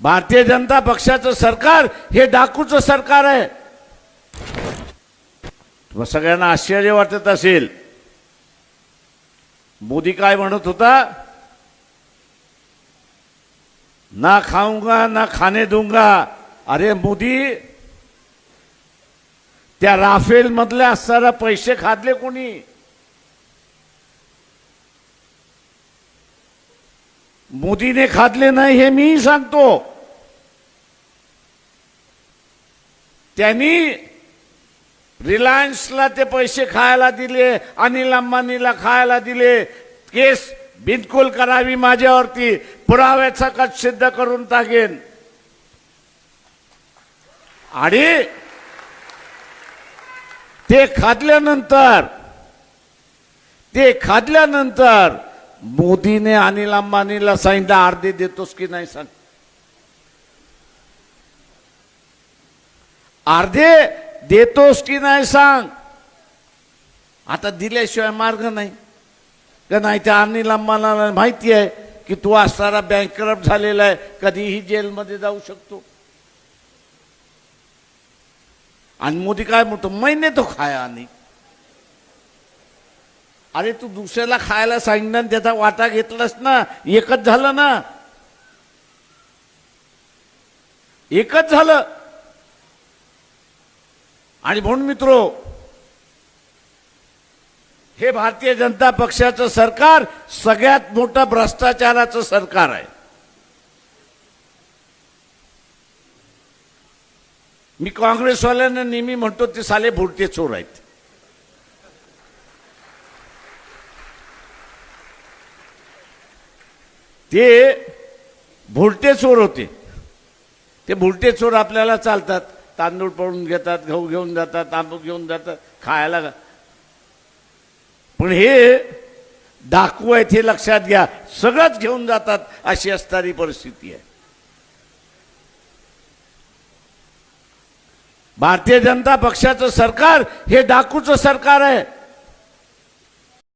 भारतीय जनता पक्षाचं सरकार हे डाकूचं सरकार आहे. मग सगळ्यांना आश्चर्य वाटत असेल. मोदी काय म्हणत होता? ना खाऊंगा ना खाने दूंगा. अरे मोदी त्या राफेल मधल्या असताना पैसे खादले कोणी? मोदीने खादले नाही हे मी सांगतो. त्यांनी रिलायन्सला ते पैसे खायला दिले अनिल अंबानीला खायला दिले. केस बिनकुल करावी माझ्यावरती पुराव्याचा कच सिद्ध करून टाकेन. आणि ते खादल्यानंतर ते खादल्यानंतर मोदीने अनिल अंबानीला सांगितलं अर्धे देतोस की नाही सांग. अर्धे देतोस की नाही सांग. आता दिल्याशिवाय मार्ग नाही. का नाही त्या अनिल अंबानीला माहिती आहे की तू असणारा बँकरप्ट झालेला आहे कधीही जेलमध्ये जाऊ शकतो. आणि मोदी काय म्हणतो महिने तो खाया आणि अरे तू दुसऱ्याला खायला सांगितलं आणि त्याचा वाटा घेतलास ना एकच झालं ना. एकच झालं. आणि म्हणून मित्रो हे भारतीय जनता पक्षाचं सरकार सगळ्यात मोठं भ्रष्टाचाराचं सरकार आहे. मी काँग्रेसवाल्यांना नेहमी म्हणतो ते साले भुरटे चोर आहेत. ते भुरटे चोर होते. ते भुरटे चोर आपल्याला चालतात. तांदूळ पडून घेतात गहू घेऊन जातात तांदूळ घेऊन जातात खायला पण हे डाकू आहेत हे लक्षात घ्या सगळंच घेऊन जातात अशी असणारी परिस्थिती आहे. भारतीय जनता पक्षाचं सरकार हे डाकूचं सरकार आहे.